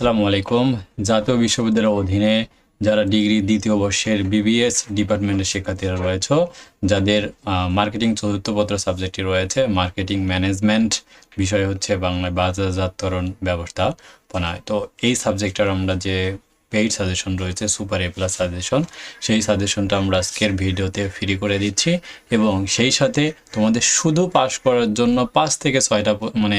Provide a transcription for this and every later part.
আসসালামু আলাইকুম। জাতীয় বিশ্ববিদ্যালয়ের অধীনে যারা ডিগ্রি দ্বিতীয় বর্ষের বিবিএস ডিপার্টমেন্টের শিক্ষার্থীরা রয়েছে, যাদের মার্কেটিং চতুর্থ পত্র সাবজেক্টটি রয়েছে, মার্কেটিং ম্যানেজমেন্ট বিষয় হচ্ছে বাংলায় বাজারজাতকরণ ব্যবস্থাপনায় তো এই সাবজেক্টটার আমরা যে পেইড সাজেশন রয়েছে সুপার এ প্লাস সাজেশন সেই সাজেশনটা আমরা আজকের ভিডিওতে ফ্রি করে দিচ্ছি এবং সেই সাথে তোমাদের শুধু পাস করার জন্য পাঁচ থেকে ছয়টা মানে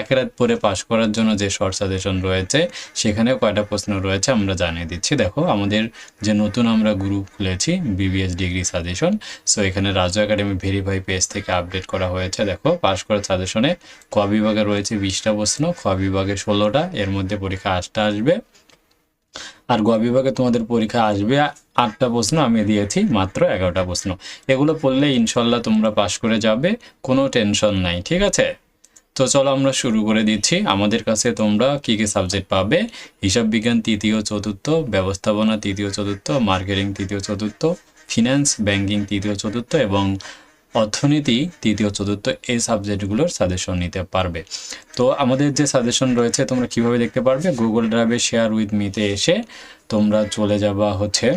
এক রাত পরে পাস করার জন্য যে শর্ট সাজেশন রয়েছে সেখানে কয়টা প্রশ্ন রয়েছে আমরা জানিয়ে দিচ্ছি। দেখো, আমাদের যে নতুন আমরা গ্রুপ খুলেছি বিবিএস ডিগ্রি সাজেশন সো এখানে রাজু একাডেমি ভেরিফাই পেজ থেকে আপডেট করা হয়েছে। দেখো পাস করার সাজেশনে ক বিভাগে রয়েছে বিশটা প্রশ্ন, খ বিভাগে ষোলোটা, এর মধ্যে পরীক্ষা আটটা আসবে। আর গ বিভাগে তোমাদের পরীক্ষা আসবে আটটা প্রশ্ন, আমি দিয়েছি মাত্র এগারোটা প্রশ্ন। এগুলো পড়লে ইনশাল্লাহ তোমরা পাশ করে যাবে, কোনো টেনশন নাই, ঠিক আছে? তো চলো আমরা শুরু করে দিচ্ছি। আমাদের কাছে তোমরা কি কি সাবজেক্ট পাবে? হিসাব বিজ্ঞান তৃতীয়, চতুর্থ, ব্যবস্থাপনা তৃতীয়, চতুর্থ, মার্কেটিং তৃতীয়, চতুর্থ, ফিনান্স, ব্যাংকিং তৃতীয়, চতুর্থ এবং অর্থনীতি, তৃতীয়, চতুর্থ এই সাবজেক্টগুলোর সাজেশন নিতে পারবে। তো আমাদের যে সাজেশন রয়েছে তোমরা কীভাবে দেখতে পারবে? গুগল ড্রাইভে শেয়ার উইথ মিতে এসে তোমরা চলে যাবা হচ্ছে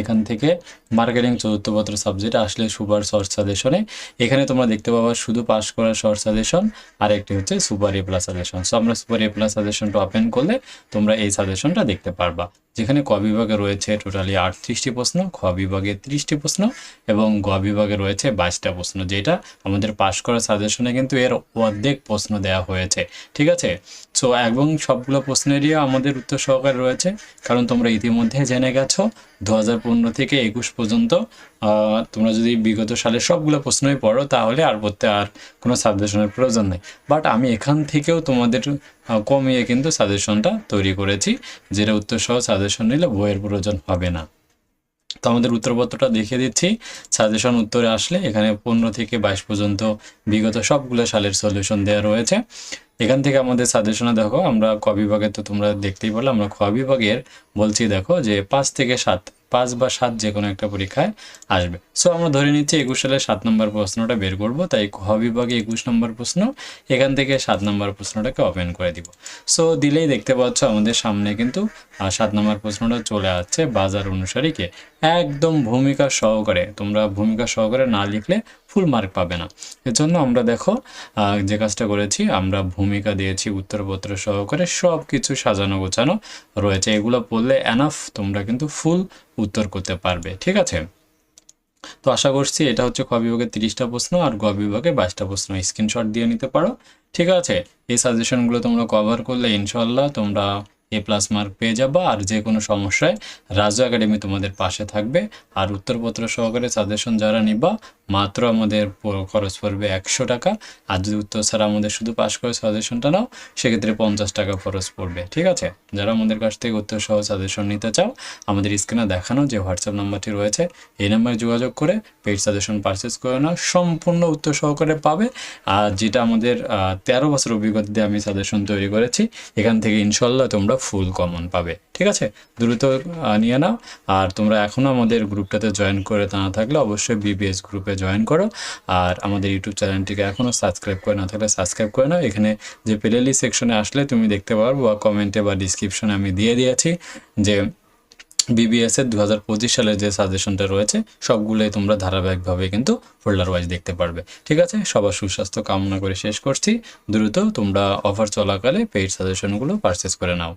এখান থেকে মার্কেটিং চতুর্থ পত্র সাবজেক্ট আসলে সুপার শর্ট সাজেশনে এখানে তোমরা দেখতে পাবা শুধু পাস করা শর্ট সাজেশন আর একটি হচ্ছে super A plus suggestion so আমরা সুপার এ প্লাস সাজেশনটা ওপেন করলে তোমরা এই সাজেশনটা দেখতে পারবা। যেখানে ক বিভাগে রয়েছে টোটালি আটত্রিশটি প্রশ্ন, খ বিভাগে ত্রিশটি প্রশ্ন এবং গ বিভাগে রয়েছে বাইশটা প্রশ্ন, যেটা আমাদের পাশ করা সাজেশনে কিন্তু এর অর্ধেক প্রশ্ন দেওয়া হয়েছে। ঠিক আছে? সো এবং সবগুলো প্রশ্নেরই আমাদের উত্তর সহকারে রয়েছে। কারণ তোমরা ইতিমধ্যে জেনে গেছো, দু থেকে একুশ পর্যন্ত তোমরা যদি বিগত সালের সবগুলো প্রশ্নই পড়ো, তাহলে আর পড়তে আর কোনো সাজেশনের প্রয়োজন নেই। বাট আমি এখান থেকেও তোমাদের কমিয়ে কিন্তু সাজেশনটা তৈরি করেছি, যেটা উত্তর সহ সাজেশন নিলে বইয়ের প্রয়োজন হবে না। তো আমাদের উত্তরপত্রটা দেখিয়ে দিচ্ছি। সাজেশন উত্তরে আসলে এখানে পনেরো থেকে বাইশ পর্যন্ত বিগত সবগুলো সালের সলিউশন দেওয়া রয়েছে। এখান থেকে আমাদের সাজেশনে দেখো, আমরা ক বিভাগে তো তোমরা দেখতেই পারলে আমরা খ বিভাগের বলছি দেখো যে পাঁচ থেকে সাত পাঁচ বা সাত যে কোনো একটা পরীক্ষায় আসবে। সো আমরা ধরে নিচ্ছি একুশ সালে সাত নম্বর প্রশ্নটা বের করব, তাই খ বিভাগে একুশ নম্বর প্রশ্ন, এখান থেকে সাত নম্বর প্রশ্নটাকে ওপেন করে দিব। সো দিলেই দেখতে পাচ্ছ আমাদের সামনে কিন্তু সাত নম্বর প্রশ্নটা চলে আসছে বাজার অনুসারী কে। একদম ভূমিকা সহকারে, তোমরা ভূমিকা সহকারে না লিখলে ফুল মার্ক পাবে না। এর জন্য আমরা দেখো যে কাজটা করেছি, আমরা ভূমিকা দিয়েছি, উত্তরপত্র সহকারে সব কিছু সাজানো গোছানো রয়েছে। এগুলো পড়লে এনাফ তোমরা কিন্তু ফুল উত্তর করতে পারবে, ঠিক আছে? তো আশা করছি এটা হচ্ছে ক বিভাগে তিরিশটা প্রশ্ন আর গ বিভাগে বাইশটা প্রশ্ন। স্ক্রিনশট দিয়ে নিতে পারো, ঠিক আছে? এই সাজেশনগুলো তোমরা কভার করলে ইনশাল্লাহ তোমরা এ প্লাস মার্ক পেয়ে যাবা আর যে কোনো সমস্যায় রাজু একাডেমি তোমাদের পাশে থাকবে। আর উত্তরপত্র সহকারে সাজেশন যারা নিবা মাত্র আমাদের খরচ পড়বে একশো টাকা। আর যদি উত্তর ছাড়া আমাদের শুধু পাস করে সাজেশনটা নাও, সেক্ষেত্রে পঞ্চাশ টাকা খরচ পড়বে, ঠিক আছে? যারা আমাদের কাছ থেকে উত্তর সহ সাজেশন নিতে চাও, আমাদের স্ক্রিনে দেখানো যে হোয়াটসঅ্যাপ নাম্বারটি রয়েছে, এই নাম্বারে যোগাযোগ করে পেইড সাজেশন পারচেস করে নাও, সম্পূর্ণ উত্তর সহকারে পাবে। আর যেটা আমাদের তেরো বছর অভিজ্ঞতা দিয়ে আমি সাজেশন তৈরি করেছি, এখান থেকে ইনশাল্লাহ তোমরা ফুল কমন পাবে, ঠিক আছে? দ্রুত নিয়ে নাও। আর তোমরা এখনও আমাদের গ্রুপটাতে জয়েন করে তা না থাকলে অবশ্যই বিবিএস গ্রুপে জয়েন করো। আর আমাদের ইউটিউব চ্যানেলটিকে এখনও সাবস্ক্রাইব করে না থাকলে সাবস্ক্রাইব করে নাও। এখানে যে প্লেলি সেকশনে আসলে তুমি দেখতে পারব বা কমেন্টে বা ডিসক্রিপশনে আমি দিয়ে দিয়েছি যে বিবিএস এর দু হাজার পঁচিশ সালের যে সাজেশনটা রয়েছে, সবগুলোই তোমরা ধারাবাহিকভাবে কিন্তু ফোল্ডার ওয়াইজ দেখতে পারবে। ঠিক আছে? সবার সুস্বাস্থ্য কামনা করে শেষ করছি। দ্রুত তোমরা অফার চলাকালে পেইড সাজেশনগুলো পারচেস করে নাও।